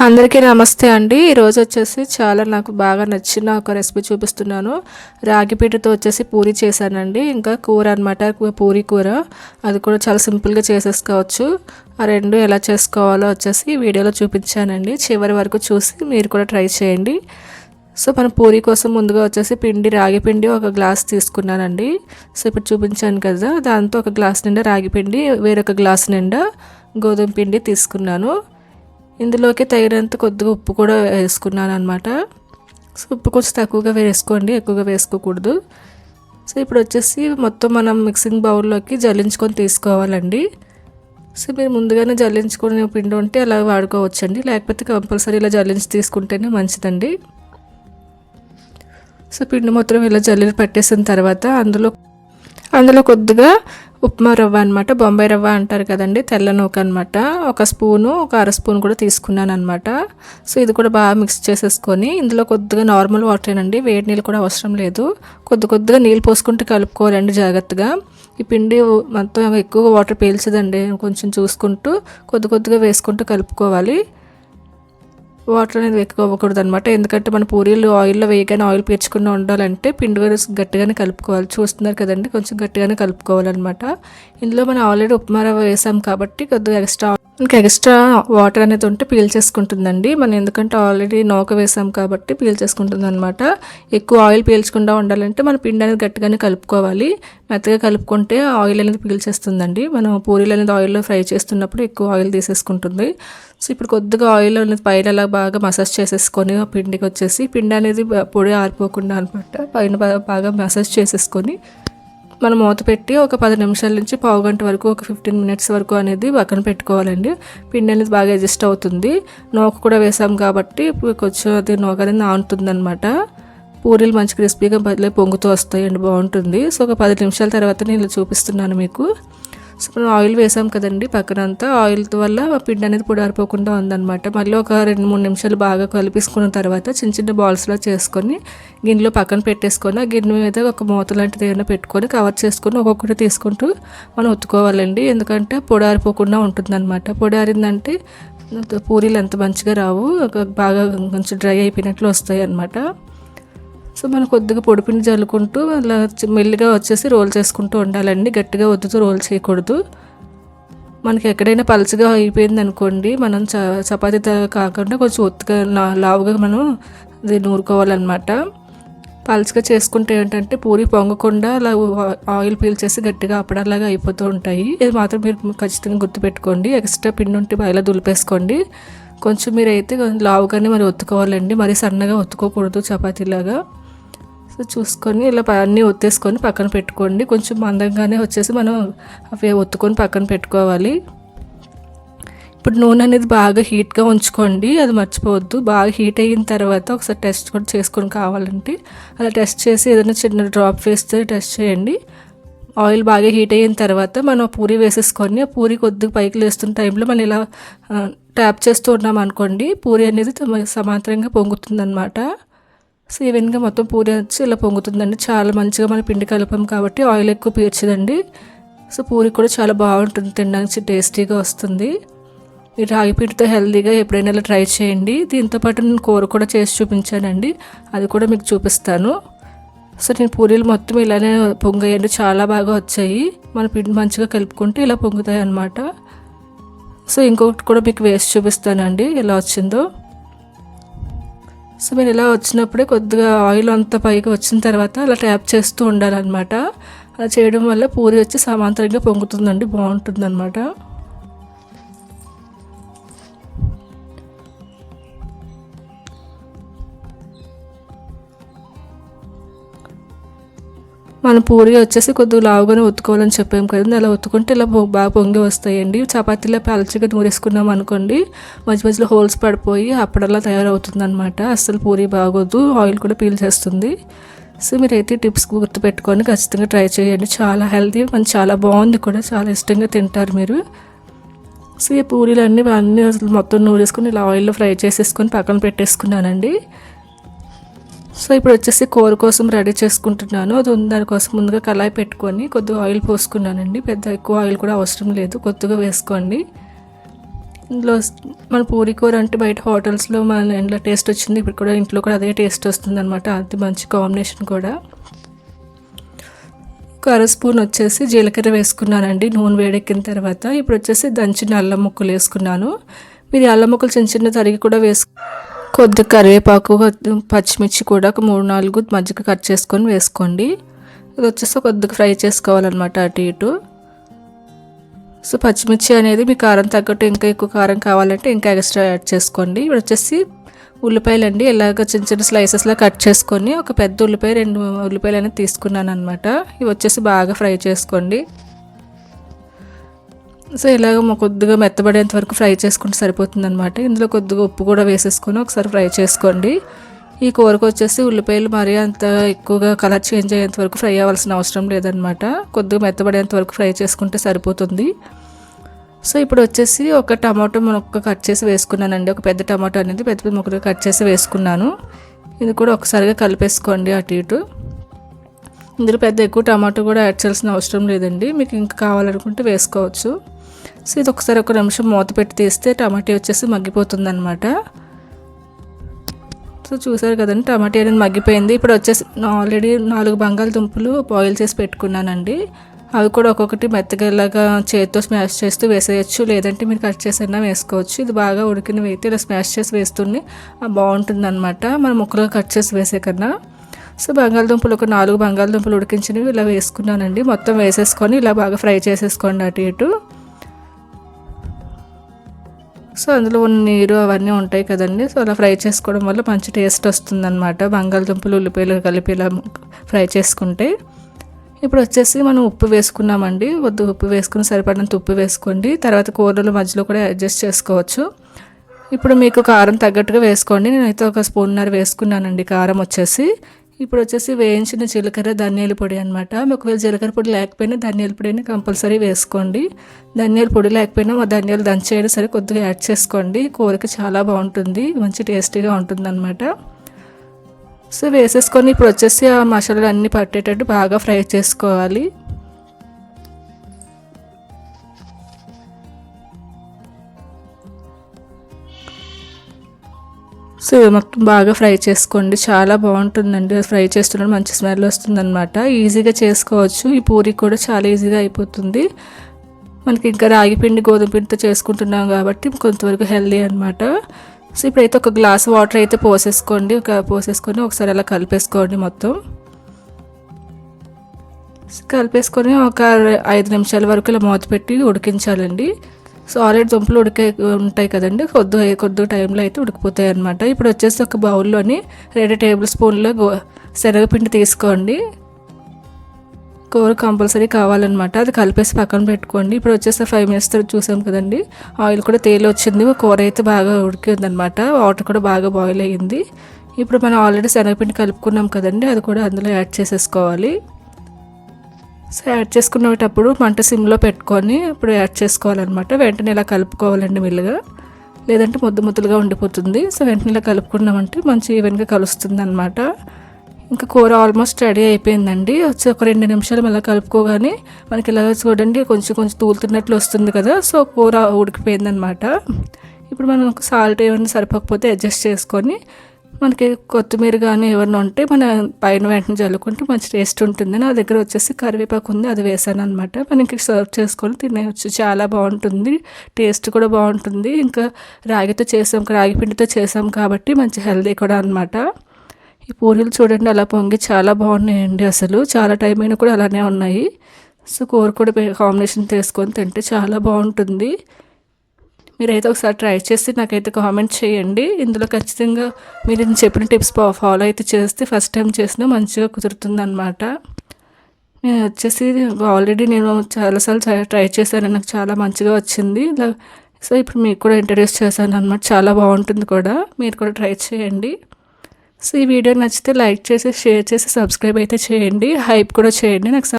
అందరికీ నమస్తే అండి. ఈరోజు వచ్చేసి చాలా నాకు బాగా నచ్చిన ఒక రెసిపీ చూపిస్తున్నాను. రాగి వచ్చేసి పూరి చేశానండి. ఇంకా కూర అనమాట పూరి కూర. అది కూడా చాలా సింపుల్గా చేసేసుకోవచ్చు. ఆ రెండు ఎలా చేసుకోవాలో వచ్చేసి వీడియోలో చూపించానండి. చివరి వరకు చూసి మీరు కూడా ట్రై చేయండి. సో మన పూరి కోసం ముందుగా వచ్చేసి పిండి రాగి పిండి ఒక గ్లాస్ తీసుకున్నానండి. సో ఇప్పుడు చూపించాను కదా దాంతో ఒక గ్లాస్ నిండా రాగి పిండి వేరొక గ్లాస్ నిండా గోధుమ పిండి తీసుకున్నాను. ఇందులోకి తగినంత కొద్దిగా ఉప్పు కూడా వేసుకున్నాను అనమాట సో ఉప్పు కొంచెం తక్కువగా వేసుకోండి ఎక్కువగా వేసుకోకూడదు. సో ఇప్పుడు వచ్చేసి మొత్తం మనం మిక్సింగ్ బౌల్లోకి జల్లించుకొని తీసుకోవాలండి. సో మీరు ముందుగానే జల్లించుకునే పిండి ఉంటే అలా వాడుకోవచ్చండి. లేకపోతే కంపల్సరీ ఇలా జల్లించి తీసుకుంటేనే మంచిదండి. సో పిండి మొత్తం ఇలా జల్లి పట్టేసిన తర్వాత అందులో అందులో కొద్దిగా ఉప్మా రవ్వ అనమాట బొంబాయి రవ్వ అంటారు కదండి తెల్ల నూక అనమాట ఒక స్పూను ఒక అర స్పూన్ కూడా తీసుకున్నాను అనమాట సో ఇది కూడా బాగా మిక్స్ చేసేసుకొని ఇందులో కొద్దిగా నార్మల్ వాటరేనండి వేడి నీళ్ళు కూడా అవసరం లేదు. కొద్ది కొద్దిగా నీళ్ళు పోసుకుంటూ కలుపుకోవాలండి జాగ్రత్తగా. ఈ పిండి మొత్తం ఎక్కువ వాటర్ పీల్చదండి కొంచెం చూసుకుంటూ కొద్ది కొద్దిగా వేసుకుంటూ కలుపుకోవాలి. వాటర్ అనేది ఎక్కువ అనమాట ఎందుకంటే మన పూరీలు ఆయిల్లో వేయగానే ఆయిల్ పీర్చకుండా ఉండాలంటే పిండి గట్టిగానే కలుపుకోవాలి. చూస్తున్నారు కదండి కొంచెం గట్టిగానే కలుపుకోవాలన్నమాట. ఇందులో మనం ఆల్రెడీ ఉప్మా రవ్వ వేసాం కాబట్టి కొద్దిగా ఎక్స్ట్రా ఇంకా ఎక్స్ట్రా వాటర్ అనేది ఉంటే పీల్ చేసుకుంటుందండి. మనం ఎందుకంటే ఆల్రెడీ నౌక వేసాం కాబట్టి పీల్ చేసుకుంటుంది అనమాట ఎక్కువ ఆయిల్ పీల్చకుండా ఉండాలంటే మన పిండి అనేది గట్టిగానే కలుపుకోవాలి. మెత్తగా కలుపుకుంటే ఆయిల్ అనేది పీల్చేస్తుందండి మనం పూరీలు అనేది ఆయిల్లో ఫ్రై చేస్తున్నప్పుడు ఎక్కువ ఆయిల్ తీసేసుకుంటుంది. సో ఇప్పుడు కొద్దిగా ఆయిల్ అనేది పైన అలా బాగా మసాజ్ చేసేసుకొని పిండికి వచ్చేసి పిండి అనేది పొడి ఆరిపోకుండా అనమాట పైన బాగా మసాజ్ చేసేసుకొని మనం మూత పెట్టి ఒక పది నిమిషాల నుంచి పావు గంట వరకు ఒక ఫిఫ్టీన్ మినిట్స్ వరకు అనేది పక్కన పెట్టుకోవాలండి. పిండి అనేది బాగా అడ్జస్ట్ అవుతుంది. నోక కూడా వేసాం కాబట్టి కొంచెం అది నోక అనేది నానుతుంది అనమాట పూరీలు మంచి క్రిస్పీగా బదిలే పొంగుతూ వస్తాయండి బాగుంటుంది. సో ఒక పది నిమిషాల తర్వాత నేను చూపిస్తున్నాను మీకు. సో మనం ఆయిల్ వేసాం కదండి పక్కనంతా. ఆయిల్ వల్ల పిండి అనేది పొడారిపోకుండా ఉందన్నమాట. మళ్ళీ ఒక రెండు మూడు నిమిషాలు బాగా కలిపేసుకున్న తర్వాత చిన్న చిన్న బాల్స్లో చేసుకొని గిన్నెలో పక్కన పెట్టేసుకొని ఆ గిన్నె మీద ఒక మూత లాంటిది ఏమైనా పెట్టుకొని కవర్ చేసుకొని ఒక్కొక్కటి తీసుకుంటూ మనం ఉత్తుకోవాలండి ఎందుకంటే పొడారిపోకుండా ఉంటుందన్నమాట. పొడారిందంటే పూరీలు ఎంత మంచిగా రావు. బాగా కొంచెం డ్రై అయిపోయినట్లు వస్తాయి అన్నమాట సో మనం కొద్దిగా పొడిపిండి జల్లుకుంటూ అలా మెల్లిగా వచ్చేసి రోల్ చేసుకుంటూ ఉండాలండి. గట్టిగా వద్దుతూ రోల్ చేయకూడదు. మనకి ఎక్కడైనా పలుచగా అయిపోయింది అనుకోండి మనం చ చపాతీ కాకుండా కొంచెం ఒత్తుగా లావుగా మనం అది నూరుకోవాలన్నమాట పలచగా చేసుకుంటే ఏంటంటే పూరి పొంగకుండా అలా ఆయిల్ పీల్చేసి గట్టిగా అప్పడలాగా అయిపోతూ ఉంటాయి. ఇది మాత్రం మీరు ఖచ్చితంగా గుర్తుపెట్టుకోండి. ఎక్స్ట్రా పిండి ఉంటే బయట దులిపేసుకోండి. కొంచెం మీరు అయితే లావుగానే మరి ఒత్తుకోవాలండి. మరి సన్నగా ఒత్తుకోకూడదు చపాతీలాగా. సో చూసుకొని ఇలా అన్నీ ఒత్తేసుకొని పక్కన పెట్టుకోండి. కొంచెం మందంగానే వచ్చేసి మనం అవి ఒత్తుకొని పక్కన పెట్టుకోవాలి. ఇప్పుడు నూనె అనేది బాగా హీట్గా ఉంచుకోండి. అది మర్చిపోవద్దు. బాగా హీట్ అయిన తర్వాత ఒకసారి టెస్ట్ కూడా చేసుకొని కావాలంటే అలా టెస్ట్ చేసి ఏదైనా చిన్న డ్రాప్ వేస్తే టెస్ట్ చేయండి. ఆయిల్ బాగా హీట్ అయిన తర్వాత మనం పూరి వేసేసుకొని ఆ పూరి కొద్దిగా పైకి లేస్తున్న టైంలో మనం ఇలా ట్యాప్ చేస్తూ ఉన్నాం అనుకోండి పూరి అనేది సమాంతరంగా పొంగుతుందన్నమాట. సో ఈవెన్గా మొత్తం పూరి వచ్చి ఇలా పొంగుతుందండి. చాలా మంచిగా మన పిండి కలపం కాబట్టి ఆయిల్ ఎక్కువ పీర్చదండి సో పూరి కూడా చాలా బాగుంటుంది తినడానికి టేస్టీగా వస్తుంది. ఈ రాగి పిండితో హెల్తీగా ఎప్పుడైనా ఇలా ట్రై చేయండి. దీంతోపాటు నేను కూర కూడా చేసి చూపించానండి. అది కూడా మీకు చూపిస్తాను. సో నేను పూరీలు మొత్తం ఇలానే పొంగాయండి. చాలా బాగా వచ్చాయి. మన పిండి మంచిగా కలుపుకుంటే ఇలా పొంగుతాయి అన్నమాట సో ఇంకొకటి కూడా మీకు వేసి చూపిస్తానండి. ఎలా వచ్చిందో. సో మీరు ఇలా వచ్చినప్పుడే కొద్దిగా ఆయిల్ అంతా పైకి వచ్చిన తర్వాత అలా ట్యాప్ చేస్తూ ఉండాలన్నమాట. అలా చేయడం వల్ల పూరి వచ్చి సమాంతరంగా పొంగుతుందండి బాగుంటుంది మన పూరి వచ్చేసి కొద్దిగా లావుగానే ఒత్తుకోవాలని చెప్పాం కదండి అలా ఒత్తుకుంటే ఇలా బాగా పొంగి వస్తాయండి. చపాతీలో పలచగా నూరేసుకున్నాం అనుకోండి మధ్య మధ్యలో హోల్స్ పడిపోయి అప్పుడల్లా తయారవుతుంది అనమాట అస్సలు పూరి బాగోదు ఆయిల్ కూడా పీల్ చేస్తుంది. సో మీరైతే టిప్స్ గుర్తుపెట్టుకొని ఖచ్చితంగా ట్రై చేయండి. చాలా హెల్తీ మంచి చాలా బాగుంది కూడా. చాలా ఇష్టంగా తింటారు మీరు. సో ఈ పూరీలన్నీ అన్నీ అసలు మొత్తం నూరేసుకొని ఇలా ఆయిల్లో ఫ్రై చేసేసుకొని పక్కన పెట్టేసుకున్నానండి. సో ఇప్పుడు వచ్చేసి కూర కోసం రెడీ చేసుకుంటున్నాను. అది దానికోసం ముందుగా కళాయి పెట్టుకొని కొద్దిగా ఆయిల్ పోసుకున్నానండి. పెద్ద ఎక్కువ ఆయిల్ కూడా అవసరం లేదు కొద్దిగా వేసుకోండి. ఇందులో మన పూరి కూర అంటే బయట హోటల్స్లో మన ఇంట్లో టేస్ట్ వచ్చింది ఇప్పుడు కూడా ఇంట్లో కూడా అదే టేస్ట్ వస్తుంది అనమాట అది మంచి కాంబినేషన్ కూడా. ఒక అర స్పూన్ వచ్చేసి జీలకర్ర వేసుకున్నానండి నూనె వేడెక్కిన తర్వాత. ఇప్పుడు వచ్చేసి దంచిన అల్లం ముక్కలు వేసుకున్నాను. మీరు అల్లం ముక్కలు చిన్న చిన్న తరిగి కూడా వేసుకు కొద్ది కరివేపాకు పచ్చిమిర్చి కూడా ఒక మూడు నాలుగు మజ్జిగ కట్ చేసుకొని వేసుకోండి. ఇది వచ్చేసి కొద్దిగా ఫ్రై చేసుకోవాలన్నమాట అటు ఇటు. సో పచ్చిమిర్చి అనేది మీ కారం తగ్గట్టు ఇంకా ఎక్కువ కారం కావాలంటే ఇంకా ఎక్స్ట్రా యాడ్ చేసుకోండి. ఇప్పుడు వచ్చేసి ఉల్లిపాయలు అండి ఇలాగ చిన్న చిన్న స్లైసెస్లో కట్ చేసుకొని ఒక పెద్ద ఉల్లిపాయ రెండు ఉల్లిపాయలు అనేది తీసుకున్నాను అనమాట ఇవి వచ్చేసి బాగా ఫ్రై చేసుకోండి. సో ఇలాగ కొద్దిగా మెత్తబడేంత వరకు ఫ్రై చేసుకుంటే సరిపోతుంది అనమాట ఇందులో కొద్దిగా ఉప్పు కూడా వేసేసుకొని ఒకసారి ఫ్రై చేసుకోండి. ఈ కూరకు వచ్చేసి ఉల్లిపాయలు మరీ అంత ఎక్కువగా కలర్ చేంజ్ అయ్యేంత వరకు ఫ్రై అవ్వాల్సిన అవసరం లేదనమాట కొద్దిగా మెత్తబడేంత వరకు ఫ్రై చేసుకుంటే సరిపోతుంది. సో ఇప్పుడు వచ్చేసి ఒక టమాటో ముక్క కట్ చేసి వేసుకున్నానండి. ఒక పెద్ద టమాటో అనేది పెద్ద పెద్ద ముక్కలు కట్ చేసి వేసుకున్నాను. ఇది కూడా ఒకసారిగా కలిపేసుకోండి అటు ఇటు. ఇందులో పెద్ద ఎక్కువ టమాటో కూడా యాడ్ చేయాల్సిన అవసరం లేదండి. మీకు ఇంకా కావాలనుకుంటే వేసుకోవచ్చు. సో ఇది ఒకసారి ఒక నిమిషం మూత పెట్టి తీస్తే టమాటా వచ్చేసి మగ్గిపోతుంది అనమాట సో చూసారు కదండి టమాటా అనేది మగ్గిపోయింది. ఇప్పుడు వచ్చేసి ఆల్రెడీ నాలుగు బంగాళదుంపలు బాయిల్ చేసి పెట్టుకున్నానండి. అవి కూడా ఒక్కొక్కటి మెత్తగా ఇలాగా చేతితో స్మాష్ చేస్తూ వేసేయచ్చు. లేదంటే మీరు కట్ చేసైనా వేసుకోవచ్చు. ఇది బాగా ఉడికిన అయితే ఇలా స్మాష్ చేసి వేస్తూనే బాగుంటుంది అనమాట మనం ముక్కలుగా కట్ చేసి వేసే కన్నా. సో బంగాళదుంపలు ఒక నాలుగు బంగాళదుంపలు ఉడికించినవి ఇలా వేసుకున్నానండి. మొత్తం వేసేసుకొని ఇలా బాగా ఫ్రై చేసేసుకోండి అటు ఇటు. సో అందులో ఉన్న నీరు అవన్నీ ఉంటాయి కదండి. సో అలా ఫ్రై చేసుకోవడం వల్ల మంచి టేస్ట్ వస్తుందన్నమాట. బంగాళదుంపలు ఉల్లిపాయలు కలిపి ఇలా ఫ్రై చేసుకుంటే. ఇప్పుడు వచ్చేసి మనం ఉప్పు వేసుకున్నామండి. వద్దు ఉప్పు వేసుకుని సరిపడినంత ఉప్పు వేసుకోండి. తర్వాత కూరలు మధ్యలో కూడా అడ్జస్ట్ చేసుకోవచ్చు. ఇప్పుడు మీకు కారం తగ్గట్టుగా వేసుకోండి. నేనైతే ఒక స్పూన్నర వేసుకున్నానండి కారం వచ్చేసి. ఇప్పుడు వచ్చేసి వేయించిన జీలకర్ర ధనియాల పొడి అనమాట ఒకవేళ జీలకర్ర పొడి లేకపోయినా ధనియాల పొడి అయినా కంపల్సరీ వేసుకోండి. ధనియాల పొడి లేకపోయినా మా ధనియాలు దంచేయడం సరే కొద్దిగా యాడ్ చేసుకోండి. కూరకి చాలా బాగుంటుంది. మంచి టేస్టీగా ఉంటుంది అనమాట సో వేసేసుకొని ఇప్పుడు వచ్చేసి ఆ మసాలాలు అన్నీ పట్టేటట్టు బాగా ఫ్రై చేసుకోవాలి. సో మొత్తం బాగా ఫ్రై చేసుకోండి. చాలా బాగుంటుందండి. ఫ్రై చేస్తున్నాడు మంచి స్మెల్ వస్తుందన్నమాట. ఈజీగా చేసుకోవచ్చు. ఈ పూరి కూడా చాలా ఈజీగా అయిపోతుంది. మనకి ఇంకా రాగి పిండి గోధుమ పిండితో చేసుకుంటున్నాం కాబట్టి కొంతవరకు హెల్దీ అనమాట సో ఇప్పుడైతే ఒక గ్లాస్ వాటర్ అయితే పోసేసుకోండి. ఒక పోసేసుకొని ఒకసారి అలా కలిపేసుకోండి మొత్తం. కలిపేసుకొని ఒక ఐదు నిమిషాల వరకు ఇలా మూత పెట్టి ఉడికించాలండి. సో ఆల్రెడీ దుంపలు ఉడికే ఉంటాయి కదండి. కొద్ది కొద్ది టైంలో అయితే ఉడికిపోతాయి అనమాట ఇప్పుడు వచ్చేసి ఒక బౌల్లోని రెండు టేబుల్ స్పూన్లో గో శనగపిండి తీసుకోండి. కూర కంపల్సరీ కావాలన్నమాట. అది కలిపేసి పక్కన పెట్టుకోండి. ఇప్పుడు వచ్చేసి ఫైవ్ మినిట్స్ తర్వాత చూసాం కదండి. ఆయిల్ కూడా తేలి వచ్చింది. కూర అయితే బాగా ఉడికిందనమాట వాటర్ కూడా బాగా బాయిల్ అయ్యింది. ఇప్పుడు మనం ఆల్రెడీ శనగపిండి కలుపుకున్నాం కదండి. అది కూడా అందులో యాడ్ చేసేసుకోవాలి. సో యాడ్ చేసుకునేటప్పుడు మంట సిమ్లో పెట్టుకొని ఇప్పుడు యాడ్ చేసుకోవాలన్నమాట. వెంటనే ఇలా కలుపుకోవాలండి మెల్లుగా. లేదంటే ముద్దు ముద్దులుగా ఉండిపోతుంది. సో వెంటనే ఇలా కలుపుకున్నామంటే మంచి ఈవెన్గా కలుస్తుంది అనమాట ఇంకా కూర ఆల్మోస్ట్ రెడీ అయిపోయిందండి. వచ్చి ఒక రెండు నిమిషాలు మళ్ళీ కలుపుకోగానే మనకి ఇలా చూడండి కొంచెం కొంచెం తూలుతున్నట్లు వస్తుంది కదా. సో కూర ఉడికిపోయిందనమాట ఇప్పుడు మనం సాల్ట్ ఏమైనా సరిపోకపోతే అడ్జస్ట్ చేసుకొని మనకి కొత్తిమీర కానీ ఏమైనా ఉంటే మన పైన వెంటనే చల్లుకుంటే మంచి టేస్ట్ ఉంటుంది. నా దగ్గర వచ్చేసి కరివేపాకు ఉంది. అది వేసాను అనమాట మనకి సర్వ్ చేసుకొని తినేయచ్చు. చాలా బాగుంటుంది. టేస్ట్ కూడా బాగుంటుంది. ఇంకా రాగితో చేసాం రాగి పిండితో చేసాం కాబట్టి మంచి హెల్దీ కూడా అనమాట ఈ పూరీలు చూడండి అలా పొంగి చాలా బాగున్నాయండి అసలు. చాలా టైం అయినా కూడా అలానే ఉన్నాయి. సో కూర కూడా కాంబినేషన్ తీసుకొని తింటే చాలా బాగుంటుంది. మీరైతే ఒకసారి ట్రై చేసి నాకైతే కామెంట్ చేయండి. ఇందులో ఖచ్చితంగా మీరు నేను చెప్పిన టిప్స్ ఫాలో అయితే చేస్తే ఫస్ట్ టైం చేసినా మంచిగా కుదురుతుంది అనమాట నేను వచ్చేసి ఆల్రెడీ నేను చాలాసార్లు ట్రై చేశాను. నాకు చాలా మంచిగా వచ్చింది. సో ఇప్పుడు మీకు కూడా ఇంట్రడ్యూస్ చేశాను అనమాట చాలా బాగుంటుంది కూడా. మీరు కూడా ట్రై చేయండి. సో ఈ వీడియో నచ్చితే లైక్ చేసి షేర్ చేసి సబ్స్క్రైబ్ అయితే చేయండి. హైప్ కూడా చేయండి. నాకు